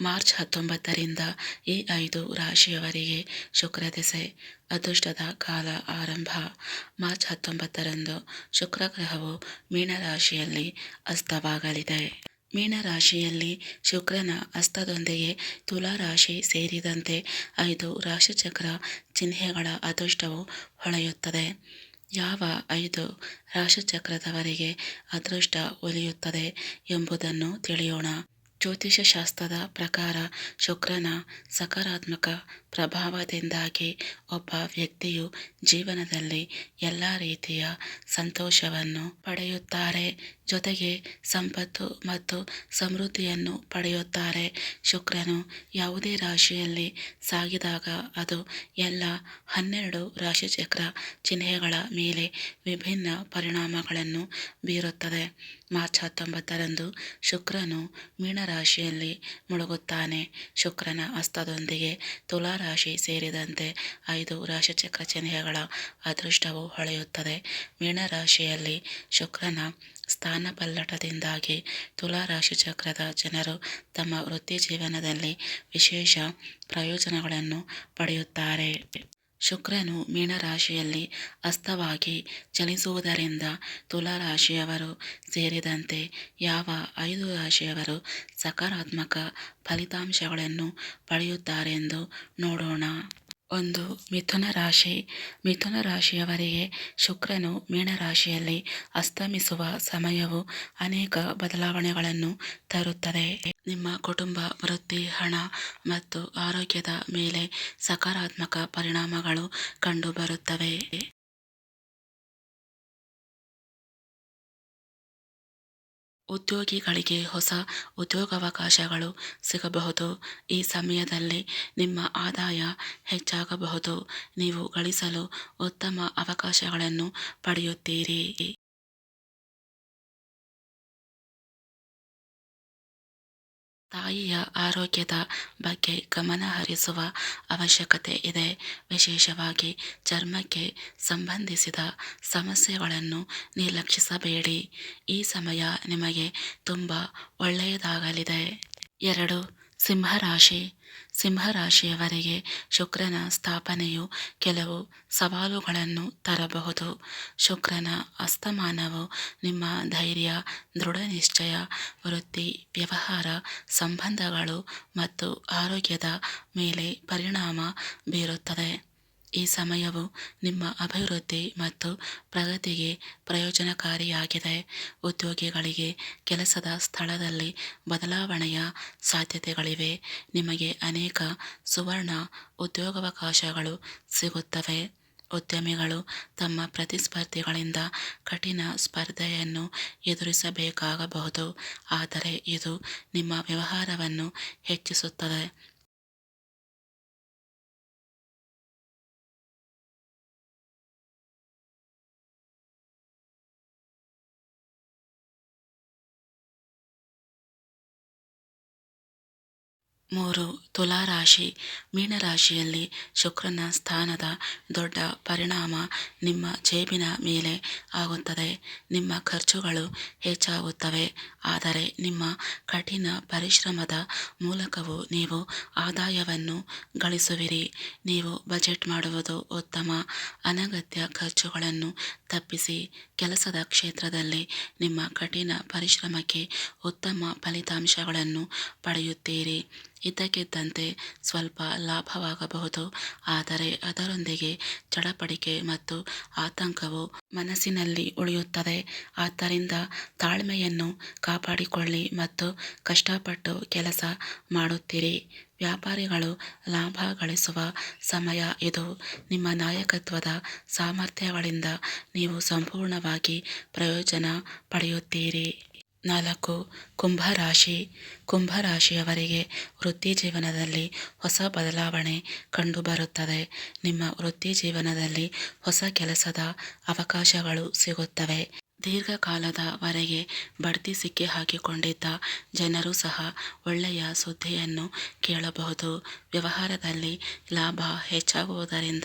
March ಹತ್ತೊಂಬತ್ತರಿಂದ ಈ ಐದು ರಾಶಿಯವರಿಗೆ ಶುಕ್ರ ದೆಸೆ ಅದೃಷ್ಟದ ಕಾಲ ಆರಂಭ. ಮಾರ್ಚ್ ಹತ್ತೊಂಬತ್ತರಂದು ಶುಕ್ರ ಗ್ರಹವು ಮೀನರಾಶಿಯಲ್ಲಿ ಅಸ್ತವಾಗಲಿದೆ. ಮೀನರಾಶಿಯಲ್ಲಿ ಶುಕ್ರನ ಅಸ್ತದೊಂದಿಗೆ ತುಲಾ ರಾಶಿ ಸೇರಿದಂತೆ ಐದು ರಾಶಿಚಕ್ರ ಚಿಹ್ನೆಗಳ ಅದೃಷ್ಟವು ಹೊಳೆಯುತ್ತದೆ. ಯಾವ ಐದು ರಾಶಿಚಕ್ರದವರಿಗೆ ಅದೃಷ್ಟ ಒಲಿಯುತ್ತದೆ ಎಂಬುದನ್ನು ತಿಳಿಯೋಣ. ಜ್ಯೋತಿಷಶಾಸ್ತ್ರದ ಪ್ರಕಾರ ಶುಕ್ರನ ಸಕಾರಾತ್ಮಕ ಪ್ರಭಾವದಿಂದಾಗಿ ಒಬ್ಬ ವ್ಯಕ್ತಿಯು ಜೀವನದಲ್ಲಿ ಎಲ್ಲ ರೀತಿಯ ಸಂತೋಷವನ್ನು ಪಡೆಯುತ್ತಾರೆ. ಜೊತೆಗೆ ಸಂಪತ್ತು ಮತ್ತು ಸಮೃದ್ಧಿಯನ್ನು ಪಡೆಯುತ್ತಾರೆ. ಶುಕ್ರನು ಯಾವುದೇ ರಾಶಿಯಲ್ಲಿ ಸಾಗಿದಾಗ ಅದು ಎಲ್ಲ ಹನ್ನೆರಡು ರಾಶಿಚಕ್ರ ಚಿಹ್ನೆಗಳ ಮೇಲೆ ವಿಭಿನ್ನ ಪರಿಣಾಮಗಳನ್ನು ಬೀರುತ್ತದೆ. ಮಾರ್ಚ್ ಹತ್ತೊಂಬತ್ತರಂದು ಶುಕ್ರನು ಮೀನರಾಶಿಯಲ್ಲಿ ಮುಳುಗುತ್ತಾನೆ. ಶುಕ್ರನ ಅಸ್ತದೊಂದಿಗೆ ತುಲಾ ರಾಶಿ ಸೇರಿದಂತೆ ಐದು ರಾಶಿಚಕ್ರ ಚಿಹ್ನೆಗಳ ಅದೃಷ್ಟವು ಹೊಳೆಯುತ್ತದೆ. ಮೀನರಾಶಿಯಲ್ಲಿ ಶುಕ್ರನ ಸ್ಥಾನಪಲ್ಲಟದಿಂದಾಗಿ ತುಲಾ ಚಕ್ರದ ಜನರು ತಮ್ಮ ವೃತ್ತಿ ಜೀವನದಲ್ಲಿ ವಿಶೇಷ ಪ್ರಯೋಜನಗಳನ್ನು ಪಡೆಯುತ್ತಾರೆ. ಶುಕ್ರನು ಮೀನರಾಶಿಯಲ್ಲಿ ಅಸ್ತವಾಗಿ ಚಲಿಸುವುದರಿಂದ ತುಲಾ ರಾಶಿಯವರು ಸೇರಿದಂತೆ ಯಾವ ಐದು ರಾಶಿಯವರು ಸಕಾರಾತ್ಮಕ ಫಲಿತಾಂಶಗಳನ್ನು ಪಡೆಯುತ್ತಾರೆಂದು ನೋಡೋಣ. ಒಂದು ಮಿಥುನ ರಾಶಿ. ಮಿಥುನ ರಾಶಿಯವರಿಗೆ ಶುಕ್ರನು ಮೀನರಾಶಿಯಲ್ಲಿ ಅಸ್ತಮಿಸುವ ಸಮಯವು ಅನೇಕ ಬದಲಾವಣೆಗಳನ್ನು ತರುತ್ತದೆ. ನಿಮ್ಮ ಕುಟುಂಬ, ವೃತ್ತಿ, ಹಣ ಮತ್ತು ಆರೋಗ್ಯದ ಮೇಲೆ ಸಕಾರಾತ್ಮಕ ಪರಿಣಾಮಗಳು ಕಂಡುಬರುತ್ತವೆ. ಉದ್ಯೋಗಿಗಳಿಗೆ ಹೊಸ ಉದ್ಯೋಗಾವಕಾಶಗಳು ಸಿಗಬಹುದು. ಈ ಸಮಯದಲ್ಲಿ ನಿಮ್ಮ ಆದಾಯ ಹೆಚ್ಚಾಗಬಹುದು. ನೀವು ಗಳಿಸಲು ಉತ್ತಮ ಅವಕಾಶಗಳನ್ನು ಪಡೆಯುತ್ತೀರಿ. ತಾಯಿಯ ಆರೋಗ್ಯದ ಬಗ್ಗೆ ಗಮನ ಹರಿಸುವ ಅವಶ್ಯಕತೆ ಇದೆ. ವಿಶೇಷವಾಗಿ ಚರ್ಮಕ್ಕೆ ಸಂಬಂಧಿಸಿದ ಸಮಸ್ಯೆಗಳನ್ನು ನಿರ್ಲಕ್ಷಿಸಬೇಡಿ. ಈ ಸಮಯ ನಿಮಗೆ ತುಂಬ ಒಳ್ಳೆಯದಾಗಲಿದೆ. ಎರಡು ಸಿಂಹರಾಶಿ, ಸಿಂಹರಾಶಿಯವರಿಗೆ ಶುಕ್ರನ ಸ್ಥಾಪನೆಯು ಕೆಲವು ಸವಾಲುಗಳನ್ನು ತರಬಹುದು. ಶುಕ್ರನ ಅಸ್ತಮಾನವು ನಿಮ್ಮ ಧೈರ್ಯ, ದೃಢನಿಶ್ಚಯ, ವೃತ್ತಿ, ವ್ಯವಹಾರ ಸಂಬಂಧಗಳು ಮತ್ತು ಆರೋಗ್ಯದ ಮೇಲೆ ಪರಿಣಾಮ ಬೀರುತ್ತದೆ. ಈ ಸಮಯವು ನಿಮ್ಮ ಅಭಿವೃದ್ಧಿ ಮತ್ತು ಪ್ರಗತಿಗೆ ಪ್ರಯೋಜನಕಾರಿಯಾಗಿದೆ. ಉದ್ಯೋಗಿಗಳಿಗೆ ಕೆಲಸದ ಸ್ಥಳದಲ್ಲಿ ಬದಲಾವಣೆಯ ಸಾಧ್ಯತೆಗಳಿವೆ. ನಿಮಗೆ ಅನೇಕ ಸುವರ್ಣ ಉದ್ಯೋಗಾವಕಾಶಗಳು ಸಿಗುತ್ತವೆ. ಉದ್ಯಮಿಗಳು ತಮ್ಮ ಪ್ರತಿಸ್ಪರ್ಧಿಗಳಿಂದ ಕಠಿಣ ಸ್ಪರ್ಧೆಯನ್ನು ಎದುರಿಸಬೇಕಾಗಬಹುದು. ಆದರೆ ಇದು ನಿಮ್ಮ ವ್ಯವಹಾರವನ್ನು ಹೆಚ್ಚಿಸುತ್ತದೆ. ಮೂರು ತುಲಾ ರಾಶಿ ಮೀನರಾಶಿಯಲ್ಲಿ ಶುಕ್ರನ ಸ್ಥಾನದ ದೊಡ್ಡ ಪರಿಣಾಮ ನಿಮ್ಮ ಜೇಬಿನ ಮೇಲೆ ಆಗುತ್ತದೆ. ನಿಮ್ಮ ಖರ್ಚುಗಳು ಹೆಚ್ಚಾಗುತ್ತವೆ. ಆದರೆ ನಿಮ್ಮ ಕಠಿಣ ಪರಿಶ್ರಮದ ಮೂಲಕವೂ ನೀವು ಆದಾಯವನ್ನು ಗಳಿಸುವಿರಿ. ನೀವು ಬಜೆಟ್ ಮಾಡುವುದು ಉತ್ತಮ. ಅನಗತ್ಯ ಖರ್ಚುಗಳನ್ನು ತಪ್ಪಿಸಿ ಕೆಲಸದ ಕ್ಷೇತ್ರದಲ್ಲಿ ನಿಮ್ಮ ಕಠಿಣ ಪರಿಶ್ರಮಕ್ಕೆ ಉತ್ತಮ ಫಲಿತಾಂಶಗಳನ್ನು ಪಡೆಯುತ್ತೀರಿ. ಇದ್ದಕ್ಕಿದ್ದಂತೆ ಸ್ವಲ್ಪ ಲಾಭವಾಗಬಹುದು. ಆದರೆ ಅದರೊಂದಿಗೆ ಚಡಪಡಿಕೆ ಮತ್ತು ಆತಂಕವು ಮನಸ್ಸಿನಲ್ಲಿ ಉಳಿಯುತ್ತದೆ. ಆದ್ದರಿಂದ ತಾಳ್ಮೆಯನ್ನು ಕಾಪಾಡಿಕೊಳ್ಳಿ ಮತ್ತು ಕಷ್ಟಪಟ್ಟು ಕೆಲಸ ಮಾಡುತ್ತಿರಿ. ವ್ಯಾಪಾರಿಗಳು ಲಾಭ ಗಳಿಸುವ ಸಮಯ ಇದು. ನಿಮ್ಮ ನಾಯಕತ್ವದ ಸಾಮರ್ಥ್ಯಗಳಿಂದ ನೀವು ಸಂಪೂರ್ಣವಾಗಿ ಪ್ರಯೋಜನ ಪಡೆಯುತ್ತೀರಿ. ನಾಲ್ಕು ಕುಂಭರಾಶಿ. ಕುಂಭರಾಶಿಯವರಿಗೆ ವೃತ್ತಿ ಜೀವನದಲ್ಲಿ ಹೊಸ ಬದಲಾವಣೆ ಕಂಡುಬರುತ್ತದೆ. ನಿಮ್ಮ ವೃತ್ತಿ ಜೀವನದಲ್ಲಿ ಹೊಸ ಕೆಲಸದ ಅವಕಾಶಗಳು ಸಿಗುತ್ತವೆ. ದೀರ್ಘಕಾಲದವರೆಗೆ ಬಡ್ತಿ ಸಿಕ್ಕಿ ಹಾಕಿಕೊಂಡಿದ್ದ ಜನರು ಸಹ ಒಳ್ಳೆಯ ಸುದ್ದಿಯನ್ನು ಕೇಳಬಹುದು. ವ್ಯವಹಾರದಲ್ಲಿ ಲಾಭ ಹೆಚ್ಚಾಗುವುದರಿಂದ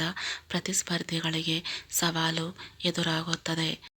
ಪ್ರತಿಸ್ಪರ್ಧಿಗಳಿಗೆ ಸವಾಲು ಎದುರಾಗುತ್ತದೆ.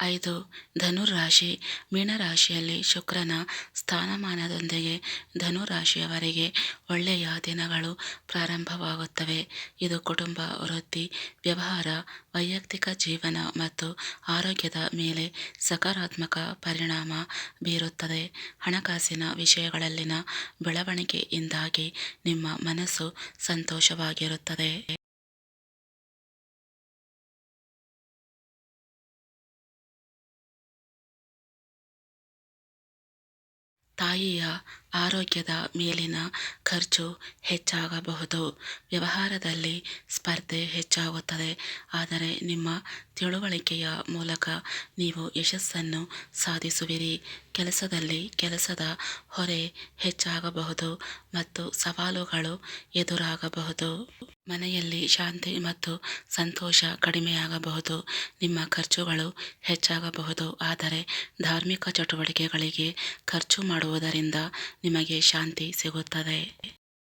ಐದು ಧನುರಾಶಿ ಮೀನರಾಶಿಯಲ್ಲಿ ಶುಕ್ರನ ಸ್ಥಾನಮಾನದೊಂದಿಗೆ ಧನುರಾಶಿಯವರಿಗೆ ಒಳ್ಳೆಯ ದಿನಗಳು ಪ್ರಾರಂಭವಾಗುತ್ತವೆ. ಇದು ಕುಟುಂಬ, ವೃತ್ತಿ, ವ್ಯವಹಾರ, ವೈಯಕ್ತಿಕ ಜೀವನ ಮತ್ತು ಆರೋಗ್ಯದ ಮೇಲೆ ಸಕಾರಾತ್ಮಕ ಪರಿಣಾಮ ಬೀರುತ್ತದೆ. ಹಣಕಾಸಿನ ವಿಷಯಗಳಲ್ಲಿನ ಬೆಳವಣಿಗೆಯಿಂದಾಗಿ ನಿಮ್ಮ ಮನಸ್ಸು ಸಂತೋಷವಾಗಿರುತ್ತದೆ. ತಾಯಿಯ ಆರೋಗ್ಯದ ಮೇಲಿನ ಖರ್ಚು ಹೆಚ್ಚಾಗಬಹುದು. ವ್ಯವಹಾರದಲ್ಲಿ ಸ್ಪರ್ಧೆ ಹೆಚ್ಚಾಗುತ್ತದೆ. ಆದರೆ ನಿಮ್ಮ ತಿಳುವಳಿಕೆಯ ಮೂಲಕ ನೀವು ಯಶಸ್ಸನ್ನು ಸಾಧಿಸುವಿರಿ. ಕೆಲಸದಲ್ಲಿ ಕೆಲಸದ ಹೊರೆ ಹೆಚ್ಚಾಗಬಹುದು ಮತ್ತು ಸವಾಲುಗಳು ಎದುರಾಗಬಹುದು. ಮನೆಯಲ್ಲಿ ಶಾಂತಿ ಮತ್ತು ಸಂತೋಷ ಕಡಿಮೆಯಾಗಬಹುದು. ನಿಮ್ಮ ಖರ್ಚುಗಳು ಹೆಚ್ಚಾಗಬಹುದು. ಆದರೆ ಧಾರ್ಮಿಕ ಚಟುವಟಿಕೆಗಳಿಗೆ ಖರ್ಚು ಮಾಡುವುದರಿಂದ ನಿಮಗೆ ಶಾಂತಿ ಸಿಗುತ್ತದೆ.